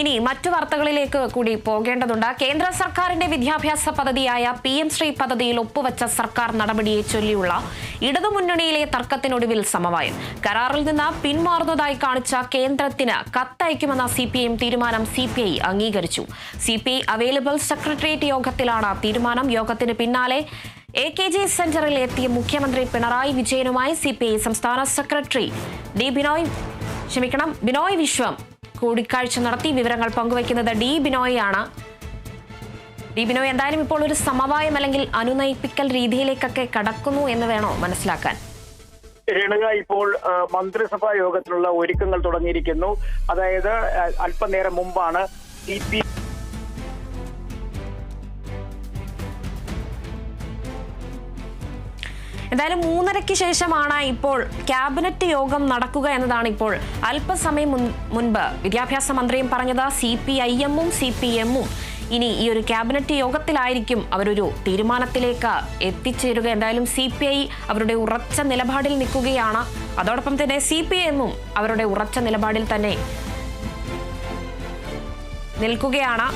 ഇനി മറ്റു വാർത്തകളിലേക്ക് കൂടി പോകേണ്ടതുണ്ട്. കേന്ദ്ര സർക്കാരിന്റെ വിദ്യാഭ്യാസ പദ്ധതിയായ പി എം ശ്രീ പദ്ധതിയിൽ ഒപ്പുവച്ച സർക്കാർ നടപടിയെ ചൊല്ലിയുള്ള ഇടതുമുന്നണിയിലെ തർക്കത്തിനൊടുവിൽ സമവായം. കരാറിൽ നിന്ന് പിന്മാറുന്നതായി കാണിച്ച കേന്ദ്രത്തിന് കത്തയക്കുമെന്ന സി പി എം തീരുമാനം സി പി ഐ അംഗീകരിച്ചു. C P I available secretariat യോഗത്തിലാണ് തീരുമാനം. യോഗത്തിന് പിന്നാലെ എ കെ ജി സെന്ററിൽ എത്തിയ മുഖ്യമന്ത്രി പിണറായി വിജയനുമായി സി പി ഐ സംസ്ഥാന സെക്രട്ടറി. ഡി ബിനോയ് ക്ഷമിക്കണം ബിനോയ് വിശ്വം കൂടിക്കാഴ്ച നടത്തി. വിവരങ്ങൾ പങ്കുവയ്ക്കുന്നത് ഡി ബിനോയാണ് ഡി ബിനോയ് എന്തായാലും ഇപ്പോൾ ഒരു സമവായം അല്ലെങ്കിൽ അനുനയിപ്പിക്കൽ രീതിയിലേക്കൊക്കെ കടക്കുന്നു എന്ന് വേണോ മനസ്സിലാക്കാൻ? രേണുക ഇപ്പോൾ മന്ത്രിസഭാ യോഗത്തിനുള്ള ഒരുക്കങ്ങൾ തുടങ്ങിയിരിക്കുന്നു. അതായത് അല്പനേരം മുമ്പാണ് സി പി എന്തായാലും മൂന്നരയ്ക്ക് ശേഷമാണ് ഇപ്പോൾ ക്യാബിനറ്റ് യോഗം നടക്കുക എന്നതാണ് ഇപ്പോൾ അല്പസമയം മുൻപ് വിദ്യാഭ്യാസ മന്ത്രിയും പറഞ്ഞത് സി പി ഐ എമ്മും സി പി എമ്മും ഇനി ഈ ഒരു ക്യാബിനറ്റ് യോഗത്തിലായിരിക്കും അവരൊരു തീരുമാനത്തിലേക്ക് എത്തിച്ചേരുക. എന്തായാലും സി പി ഐ അവരുടെ ഉറച്ച നിലപാടിൽ നിൽക്കുകയാണ്. അതോടൊപ്പം തന്നെ സി പി എമ്മും അവരുടെ ഉറച്ച നിലപാടിൽ തന്നെ നിൽക്കുകയാണ്.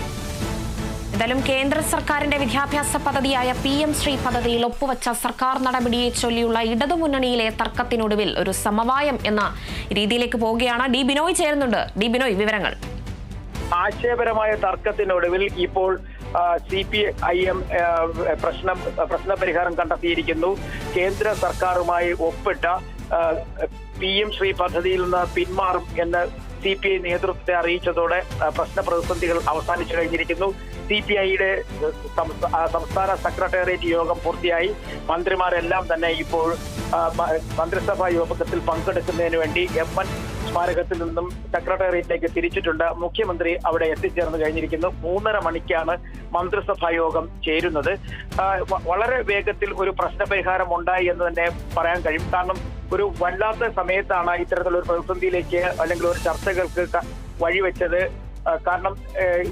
എന്തായാലും കേന്ദ്ര സർക്കാരിന്റെ വിദ്യാഭ്യാസ പദ്ധതിയായ പി എം ശ്രീ പദ്ധതിയിൽ ഒപ്പുവച്ച സർക്കാർ നടപടിയെ ചൊല്ലിയുള്ള ഇടതുമുന്നണിയിലെ തർക്കത്തിനൊടുവിൽ ഒരു സമവായം എന്ന രീതിയിലേക്ക് പോവുകയാണ് ഡി ബിനോയ് ചേരുന്നുണ്ട്. ഡി ബിനോയ് വിവരങ്ങൾ. ആശയപരമായ തർക്കത്തിനൊടുവിൽ ഇപ്പോൾ സി പി ഐ എം പ്രശ്നം പ്രശ്ന പരിഹാരം കണ്ടെത്തിയിരിക്കുന്നു. കേന്ദ്ര സർക്കാരുമായി ഒപ്പിട്ട പി എം ശ്രീ പദ്ധതിയിൽ നിന്ന് പിന്മാറും എന്ന് സി പി ഐ നേതൃത്വത്തെ അറിയിച്ചതോടെ പ്രശ്ന പ്രതിസന്ധികൾ അവസാനിച്ചു കഴിഞ്ഞിരിക്കുന്നു. സി പി ഐയുടെ സംസ്ഥാന സെക്രട്ടേറിയറ്റ് യോഗം പൂർത്തിയായി. മന്ത്രിമാരെല്ലാം തന്നെ ഇപ്പോൾ മന്ത്രിസഭാ യോഗത്തിൽ പങ്കെടുക്കുന്നതിന് വേണ്ടി എം എൻ സ്മാരകത്തിൽ നിന്നും സെക്രട്ടേറിയറ്റിലേക്ക് തിരിച്ചിട്ടുണ്ട്. മുഖ്യമന്ത്രി അവിടെ എത്തിച്ചേർന്ന് കഴിഞ്ഞിരിക്കുന്നു. മൂന്നര മണിക്കാണ് മന്ത്രിസഭാ യോഗം ചേരുന്നത്. വളരെ വേഗത്തിൽ ഒരു പ്രശ്നപരിഹാരം ഉണ്ടായി എന്ന് തന്നെ പറയാൻ കഴിയും. കാരണം ഒരു വല്ലാത്ത സമയത്താണ് ഇത്തരത്തിലുള്ള ഒരു പ്രതിസന്ധിയിലേക്ക് അല്ലെങ്കിൽ ഒരു ചർച്ചകൾക്ക് വഴിവെച്ചത് കാരണം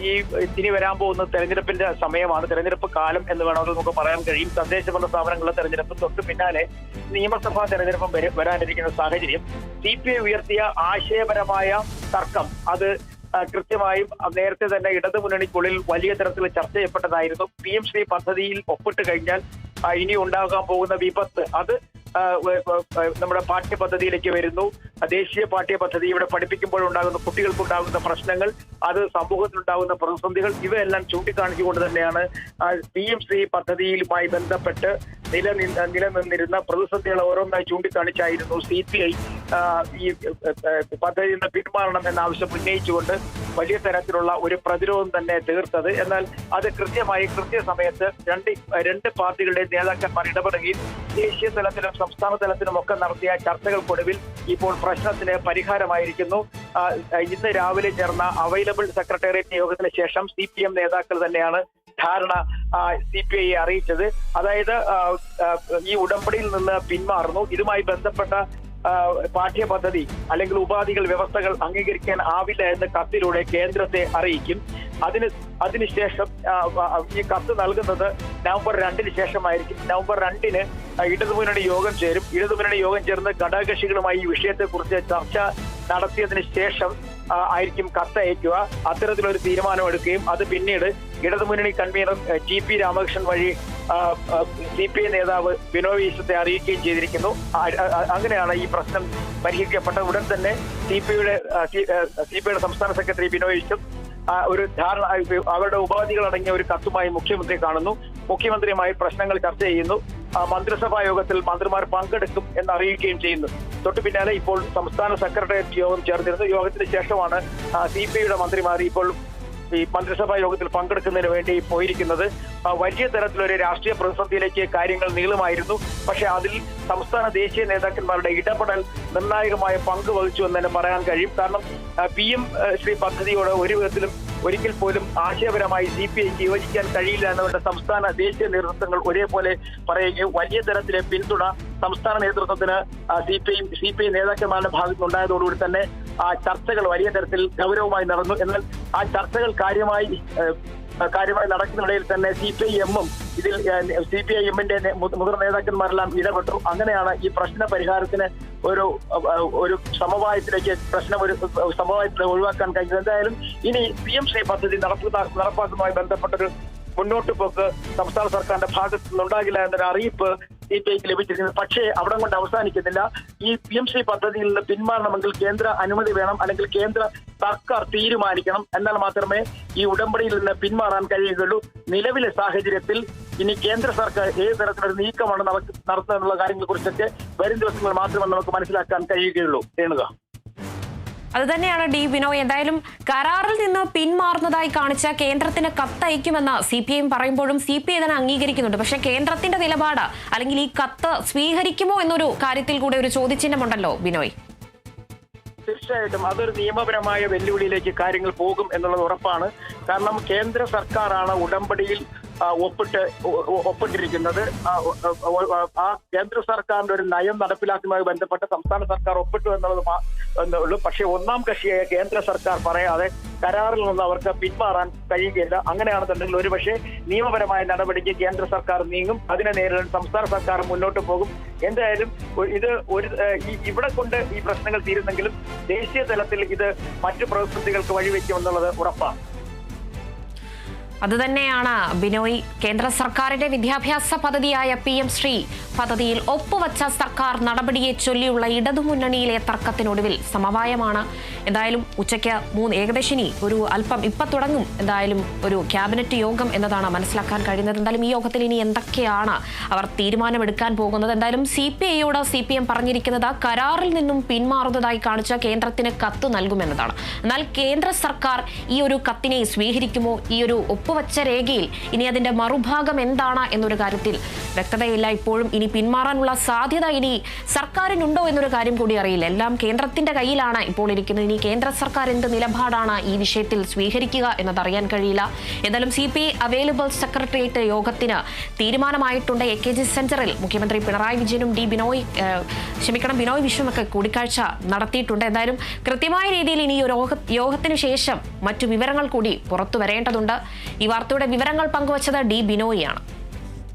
ഈ ഇനി വരാൻ പോകുന്ന തെരഞ്ഞെടുപ്പിന്റെ സമയമാണ്. തെരഞ്ഞെടുപ്പ് കാലം എന്ന് വേണമെങ്കിൽ നമുക്ക് പറയാൻ കഴിയും. തദ്ദേശ ഭരണ സ്ഥാപനങ്ങളുടെ തെരഞ്ഞെടുപ്പ് തൊട്ട് പിന്നാലെ നിയമസഭാ തെരഞ്ഞെടുപ്പും വര- വരാനിരിക്കുന്ന സാഹചര്യം. സി പി ഐ ഉയർത്തിയ ആശയപരമായ തർക്കം. അത് കൃത്യമായും നേരത്തെ തന്നെ ഇടതുമുന്നണിക്കുള്ളിൽ വലിയ തരത്തിൽ ചർച്ച ചെയ്യപ്പെട്ടതായിരുന്നു. പി എം ശ്രീ പദ്ധതിയിൽ ഒപ്പിട്ട് കഴിഞ്ഞാൽ ഇനി ഉണ്ടാകാൻ പോകുന്ന വിപത്ത് അത് നമ്മുടെ പാഠ്യപദ്ധതിയിലേക്ക് വരുന്നു. ദേശീയ പാഠ്യപദ്ധതി ഇവിടെ പഠിപ്പിക്കുമ്പോഴുണ്ടാകുന്ന കുട്ടികൾക്കുണ്ടാകുന്ന പ്രശ്നങ്ങൾ അത് സമൂഹത്തിലുണ്ടാകുന്ന പ്രതിസന്ധികൾ ഇവയെല്ലാം ചൂണ്ടിക്കാണിച്ചുകൊണ്ട് തന്നെയാണ് പി എം സി പദ്ധതിയുമായി ബന്ധപ്പെട്ട് നിലനിന്ന് നിലനിന്നിരുന്ന പ്രതിസന്ധികളെ ഓരോന്നായി ചൂണ്ടിക്കാണിച്ചായിരുന്നു സി പി ഐ ഈ പദ്ധതിയിൽ നിന്ന് പിന്മാറണം എന്ന ആവശ്യം ഉന്നയിച്ചുകൊണ്ട് വലിയ തരത്തിലുള്ള ഒരു പ്രതിരോധം തന്നെ തീർത്തത്. എന്നാൽ അത് കൃത്യമായി കൃത്യസമയത്ത് രണ്ട് രണ്ട് പാർട്ടികളുടെ നേതാക്കന്മാർ ഇടപെടുകയും ദേശീയ തലത്തിലും സംസ്ഥാന തലത്തിലും ഒക്കെ നടത്തിയ ചർച്ചകൾക്കൊടുവിൽ ഇപ്പോൾ പ്രശ്നത്തിന് പരിഹാരമായിരിക്കുന്നു. ഇന്ന് രാവിലെ ചേർന്ന അവൈലബിൾ സെക്രട്ടേറിയറ്റ് യോഗത്തിന് ശേഷം സി പി എം നേതാക്കൾ തന്നെയാണ് ധാരണ സി പി ഐ അറിയിച്ചത്. അതായത് ഈ ഉടമ്പടിയിൽ നിന്ന് പിന്മാറുന്നു. ഇതുമായി ബന്ധപ്പെട്ട പാഠ്യപദ്ധതി അല്ലെങ്കിൽ ഉപാധികൾ വ്യവസ്ഥകൾ അംഗീകരിക്കാൻ ആവില്ല എന്ന് കത്തിലൂടെ കേന്ദ്രത്തെ അറിയിക്കും. അതിന് അതിനുശേഷം ഈ കത്ത് നൽകുന്നത് നവംബർ രണ്ടിന് ശേഷമായിരിക്കും. നവംബർ രണ്ടിന് ഇടതുമുന്നണി യോഗം ചേരും. ഇടതുമുന്നണി യോഗം ചേർന്ന് ഘടകകക്ഷികളുമായി ഈ വിഷയത്തെക്കുറിച്ച് ചർച്ച നടത്തിയതിന് ശേഷം ആയിരിക്കും കത്തയക്കുക. അത്തരത്തിലൊരു തീരുമാനമെടുക്കുകയും അത് പിന്നീട് ഇടതുമുന്നണി കൺവീനർ ജി പി രാമകൃഷ്ണൻ വഴി സി പി ഐ നേതാവ് ബിനോയ് വിശ്വത്തെ അറിയിക്കുകയും ചെയ്തിരിക്കുന്നു. അങ്ങനെയാണ് ഈ പ്രശ്നം പരിഹരിക്കപ്പെട്ട ഉടൻ തന്നെ സി പി ഐയുടെ സി പി ഐയുടെ സംസ്ഥാന സെക്രട്ടറി ബിനോയ് വിശ്വം ഒരു ധാരണ അവരുടെ ഉപാധികൾ അടങ്ങിയ ഒരു കത്തുമായി മുഖ്യമന്ത്രി കാണുന്നു. മുഖ്യമന്ത്രിയുമായി പ്രശ്നങ്ങൾ ചർച്ച ചെയ്യുന്നു. മന്ത്രിസഭാ യോഗത്തിൽ മന്ത്രിമാർ പങ്കെടുക്കും എന്ന് അറിയിക്കുകയും ചെയ്യുന്നു. തൊട്ടു പിന്നാലെ ഇപ്പോൾ സംസ്ഥാന സെക്രട്ടേറിയറ്റ് യോഗം ചേർന്നിരുന്നു. യോഗത്തിന് ശേഷമാണ് സി പി ഐയുടെ മന്ത്രിമാർ ഇപ്പോൾ ഈ മന്ത്രിസഭാ യോഗത്തിൽ പങ്കെടുക്കുന്നതിന് വേണ്ടി പോയിരിക്കുന്നത്. വലിയ തരത്തിലൊരു രാഷ്ട്രീയ പ്രതിസന്ധിയിലേക്ക് കാര്യങ്ങൾ നീളുമായിരുന്നു. പക്ഷേ അതിൽ സംസ്ഥാന ദേശീയ നേതാക്കന്മാരുടെ ഇടപെടൽ നിർണായകമായ പങ്ക് വഹിച്ചു എന്ന് തന്നെ പറയാൻ കഴിയും. കാരണം പി എം ശ്രീ പദ്ധതിയോട് ഒരു വിധത്തിലും ഒരിക്കൽ പോലും ആശയപരമായി സി പി ഐക്ക് യോജിക്കാൻ കഴിയില്ല എന്നവരുടെ സംസ്ഥാന ദേശീയ നേതൃത്വങ്ങൾ ഒരേപോലെ പറയുകയും വലിയ തരത്തിലെ പിന്തുണ സംസ്ഥാന നേതൃത്വത്തിന് C P I C P I നേതാക്കന്മാരുടെ ഭാഗത്തുനിന്നുണ്ടായതോടുകൂടി തന്നെ ആ ചർച്ചകൾ വലിയ തരത്തിൽ ഗൗരവമായി നടന്നു. എന്നാൽ ആ ചർച്ചകൾ കാര്യമായി കാര്യമായി നടക്കുന്നിടയിൽ തന്നെ സി പി ഐ എമ്മും ഇതിൽ സി പി ഐ എമ്മിന്റെ മുതിർന്ന നേതാക്കന്മാരെല്ലാം ഇടപെട്ടു. അങ്ങനെയാണ് ഈ പ്രശ്ന പരിഹാരത്തിന് ഒരു ഒരു സമവായത്തിലേക്ക് പ്രശ്നം ഒരു സമവായത്തിൽ ഒഴിവാക്കാൻ കഴിഞ്ഞത്. എന്തായാലും ഇനി പി എം ശ്രീ പദ്ധതി നടപ്പാ- നടപ്പാക്കുന്നതുമായി ബന്ധപ്പെട്ടൊരു മുന്നോട്ട് പോക്ക് സംസ്ഥാന സർക്കാരിന്റെ ഭാഗത്തു നിന്നുണ്ടാകില്ല എന്നൊരു അറിയിപ്പ് സി പി ലഭിച്ചിരിക്കുന്നത് പക്ഷേ അവിടെ കൊണ്ട് അവസാനിക്കുന്നില്ല. ഈ പി എം ശ്രീ പദ്ധതിയിൽ നിന്ന് പിന്മാറണമെങ്കിൽ കേന്ദ്ര അനുമതി വേണം അല്ലെങ്കിൽ കേന്ദ്ര സർക്കാർ തീരുമാനിക്കണം. എന്നാൽ മാത്രമേ ഈ ഉടമ്പടിയിൽ നിന്ന് പിന്മാറാൻ കഴിയുകയുള്ളൂ. നിലവിലെ സാഹചര്യത്തിൽ ഇനി കേന്ദ്ര സർക്കാർ ഏത് തരത്തിലൊരു നീക്കമാണ് നമുക്ക് നടത്തുന്നതിനുള്ള കാര്യങ്ങളെ കുറിച്ചൊക്കെ വരും ദിവസങ്ങൾ മാത്രമേ നമുക്ക് മനസ്സിലാക്കാൻ കഴിയുകയുള്ളൂ. രേണുക. അത് തന്നെയാണ് ഡി വിനോയ്. എന്തായാലും കരാറിൽ നിന്ന് പിന്മാറുന്നതായി കാണിച്ച കേന്ദ്രത്തിന് കത്തയക്കുമെന്ന് സി പി ഐ പറയുമ്പോഴും സി പി ഐ ഇതിനെ അംഗീകരിക്കുന്നുണ്ട്. പക്ഷേ കേന്ദ്രത്തിന്റെ നിലപാട് അല്ലെങ്കിൽ ഈ കത്ത് സ്വീകരിക്കുമോ എന്നൊരു കാര്യത്തിൽ കൂടെ ഒരു ചോദ്യചിഹ്നമുണ്ടല്ലോ ബിനോയ് തീർച്ചയായിട്ടും അതൊരു നിയമപരമായ വെല്ലുവിളിയിലേക്ക് കാര്യങ്ങൾ പോകും എന്നുള്ളത് ഉറപ്പാണ്. കാരണം കേന്ദ്ര സർക്കാരാണ് ഉടമ്പടിയിൽ ഒപ്പിട്ട് ഒപ്പിട്ടിരിക്കുന്നത്. ആ, കേന്ദ്ര സർക്കാരിന്റെ ഒരു നയം നടപ്പിലാക്കുന്നതുമായി ബന്ധപ്പെട്ട് സംസ്ഥാന സർക്കാർ ഒപ്പിട്ടു എന്നുള്ളത് മാ- എന്നേ ഉള്ളൂ പക്ഷേ ഒന്നാം കക്ഷിയായ കേന്ദ്ര സർക്കാർ പറയാതെ കരാറിൽ നിന്ന് അവർക്ക് പിന്മാറാൻ കഴിയുകയില്ല. അങ്ങനെയാണെന്നുണ്ടെങ്കിൽ ഒരുപക്ഷെ നിയമപരമായ നടപടിക്ക് കേന്ദ്ര സർക്കാർ നീങ്ങും. അതിനെ നേരിടാൻ സംസ്ഥാന സർക്കാർ മുന്നോട്ട് പോകും. എന്തായാലും ഇത് ഒരു ഇവിടെ കൊണ്ട് ഈ പ്രശ്നങ്ങൾ തീരുന്നെങ്കിലും ദേശീയ തലത്തിൽ ഇത് മറ്റു പ്രതിസന്ധികൾക്ക് വഴിവെക്കുമെന്നുള്ളത് ഉറപ്പാണ്. അതുതന്നെയാണ് ബിനോയ് കേന്ദ്ര സർക്കാരിന്റെ വിദ്യാഭ്യാസ പദ്ധതിയായ പി എം ശ്രീ പദ്ധതിയിൽ ഒപ്പുവച്ച സർക്കാർ നടപടിയെ ചൊല്ലിയുള്ള ഇടതുമുന്നണിയിലെ തർക്കത്തിനൊടുവിൽ സമവായമാണ്. എന്തായാലും ഉച്ചയ്ക്ക് മൂന്ന് ഏകദേശം ഇനി ഒരു അല്പം ഇപ്പം തുടങ്ങും. എന്തായാലും ഒരു ക്യാബിനറ്റ് യോഗം എന്നതാണ് മനസ്സിലാക്കാൻ കഴിയുന്നത്. എന്തായാലും ഈ യോഗത്തിൽ ഇനി എന്തൊക്കെയാണ് അവർ തീരുമാനമെടുക്കാൻ പോകുന്നത്? എന്തായാലും സി പി ഐയോട് സി പി എം പറഞ്ഞിരിക്കുന്നത് കരാറിൽ നിന്നും പിന്മാറുന്നതായി കാണിച്ച കേന്ദ്രത്തിന് കത്ത് നൽകുമെന്നതാണ്. എന്നാൽ കേന്ദ്ര സർക്കാർ ഈ ഒരു കത്തിനെ സ്വീകരിക്കുമോ? ഈ ഒരു ഒപ്പുവച്ച രേഖയിൽ ഇനി അതിന്റെ മറുഭാഗം എന്താണ് എന്നൊരു കാര്യത്തിൽ വ്യക്തതയില്ല. ഇപ്പോഴും ഇനി പിന്മാറാനുള്ള സാധ്യത ഇനി സർക്കാരിനുണ്ടോ എന്നൊരു കാര്യം കൂടി അറിയില്ല. എല്ലാം കേന്ദ്രത്തിന്റെ കയ്യിലാണ് ഇപ്പോൾ ഇരിക്കുന്നത്. ഇനി കേന്ദ്ര സർക്കാർ എന്ത് നിലപാടാണ് ഈ വിഷയത്തിൽ സ്വീകരിക്കുക എന്നതറിയാൻ കഴിയില്ല. എന്തായാലും സി പി അവൈലബിൾ സെക്രട്ടേറിയറ്റ് യോഗത്തിന് തീരുമാനമായിട്ടുണ്ട്. എ കെ ജി സെന്ററിൽ മുഖ്യമന്ത്രി പിണറായി വിജയനും ഡി ബിനോയ് ക്ഷമിക്കണം ബിനോയ് വിശ്വമൊക്കെ കൂടിക്കാഴ്ച നടത്തിയിട്ടുണ്ട്. എന്തായാലും കൃത്യമായ രീതിയിൽ ഇനി യോഗ യോഗത്തിന് ശേഷം മറ്റു വിവരങ്ങൾ കൂടി പുറത്തു വരേണ്ടതുണ്ട്. ഈ വാർത്തയുടെ വിവരങ്ങൾ പങ്കുവച്ചത് ഡി ബിനോയിയാണ്